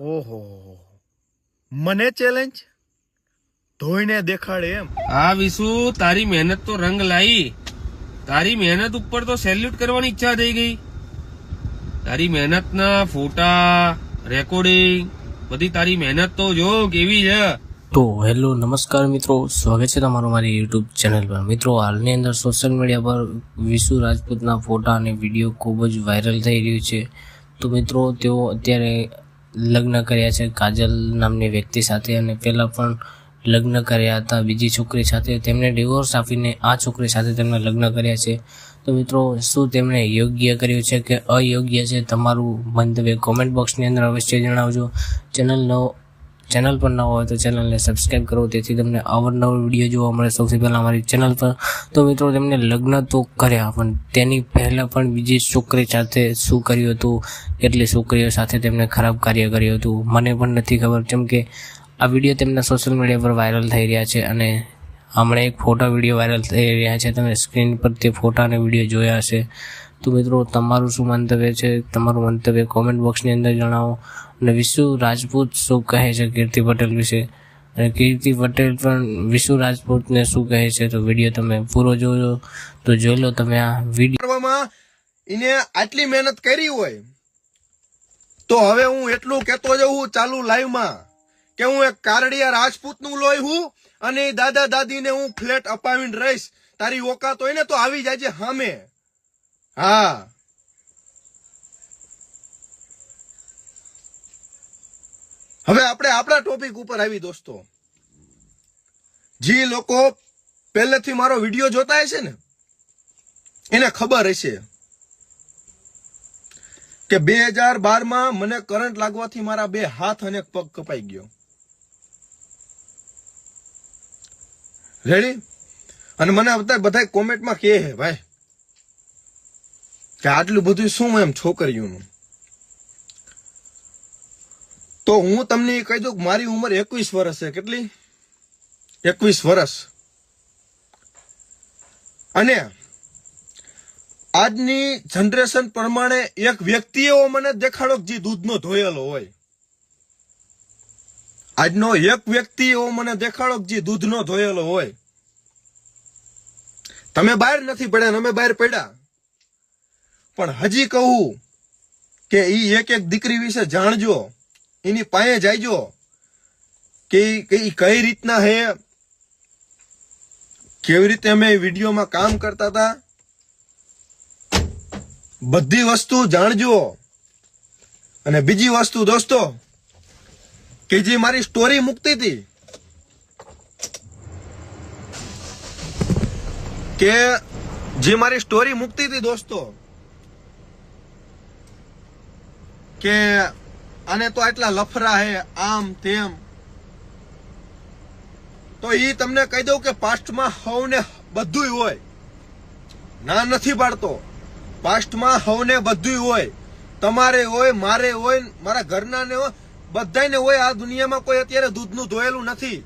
ઓહો. મને ચેલેન્જ ધોઈને દેખાડે એમ. આ વિશુ તારી મહેનત તો રંગ લાવી તારી મહેનત ઉપર તો સેલ્યુટ કરવાની ઈચ્છા થઈ ગઈ. તારી મહેનતના ફોટા રેકોર્ડિંગ બધી તારી મહેનત તો જો કેવી છે. તો હેલો નમસ્કાર મિત્રો. સ્વાગત છે તમારું મારી યુટ્યુબ ચેનલ પર. મિત્રો હાલની અંદર સોશિયલ મીડિયા પર વિશુ રાજપૂતના ફોટા અને વીડિયો ખૂબ જ વાયરલ થઈ રહ્યું છે. તો મિત્રો તેઓ અત્યારે લગ્ન કર્યા છે કાજલ નામની વ્યક્તિ સાથે અને પહેલાં પણ લગ્ન કર્યા હતા. બીજી છોકરી સાથે તેમને ડિવોર્સ આપીને આ છોકરી સાથે તેમણે લગ્ન કર્યા છે. તો મિત્રો, શું તેમણે યોગ્ય કર્યું છે કે અયોગ્ય છે? તમારું મંતવ્ય કોમેન્ટ બોક્સની અંદર અવશ્ય જણાવજો. ચેનલનો ચેનલ પર ન હોય તો ચેનલને સબસ્ક્રાઈબ કરો. તેથી તમને અવરનવર વીડિયો જોવા મળે. સૌથી પહેલાં અમારી ચેનલ પર. તો મિત્રો, તેમને લગ્ન તો કર્યા, પણ તેની પહેલાં પણ બીજી છોકરી સાથે શું કર્યું હતું? કેટલી છોકરીઓ સાથે તેમણે ખરાબ કાર્ય કર્યું હતું? મને પણ નથી ખબર. કેમ કે, આ વીડિયો તેમના સોશિયલ મીડિયા પર વાયરલ થઈ રહ્યા છે અને હમણાં એક ફોટા વીડિયો વાયરલ થઈ રહ્યા છે. તમે સ્ક્રીન પર તે ફોટા અને વીડિયો જોયા હશે. તો મિત્રો, તમારું શું મંતવ્ય છે? તમારું મંતવ્ય કોમેન્ટ બોક્સની અંદર જણાવો. અને વિશુ રાજપૂત શું કહે છે કીર્તિ પટેલ વિશે? અને કીર્તિ પટેલ પણ વિશુ રાજપૂતને શું કહે છે? તો વીડિયો તમે પૂરો જોજો. તો જોઈ લો તમે આ વીડિયો. એને આટલી મહેનત કરી હોય, તો હવે હું એટલું કહેતો જઉં ચાલુ લાઈવમાં કે હું એક કારડિયા રાજપૂતનું લોહી હું અને દાદા દાદીને હું ફ્લેટ અપાવીને રહીશ. તારી ઓકાત હોય ને તો આવી જાજે સામે હા. હવે આપણે આપણા ટોપિક ઉપર આવી દોસ્તો. જે લોકો પહેલેથી મારો વીડિયો જોતા હશે ને, એને ખબર હશે કે બે હજાર બારમાં મને કરંટ લાગવાથી મારા બે હાથ અને પગ કપાઈ ગયો. રેડી અને મને બધા બધા કોમેન્ટમાં કહે હે ભાઈ કે આટલું બધું શું એમ છોકરીઓનું? તો હું તમને એ કહી દઉં કે મારી ઉંમર એકવીસ વર્ષ છે. કેટલી? એકવીસ વર્ષ. અને આજની જનરેશન પ્રમાણે એક વ્યક્તિ એવો મને દેખાડો જે દૂધનો ધોયેલો હોય. આજનો એક વ્યક્તિ એવો મને દેખાડો જે દૂધનો ધોયેલો હોય. તમે બહાર નથી પડ્યા અમે બહાર પડ્યા. પણ હજી કહું કે ઈ એક એક દીકરી વિશે જાણજો. એની પાસે જાયજો કે કઈ રીતના હે? કેવી રીતે અમે વિડીયોમાં કામ કરતા હતા? બધી વસ્તુ જાણજો. અને બીજી વસ્તુ દોસ્તો, કે જે મારી સ્ટોરી મૂકતી હતી, કે જે મારી સ્ટોરી મૂકતી હતી દોસ્તો કે આને તો આટલા લફરા હે, આમ તેમ. તો એ તમને કહી દઉં કે પાસ્ટમાં હવને બધુંય હોય. ના નથી પાડતો. પાસ્ટમાં હવને બધુંય હોય. તમારે હોય, મારે હોય, મારા ઘરના ને હોય બધાને હોય. આ દુનિયામાં કોઈ અત્યારે દૂધનું ધોયેલું નથી.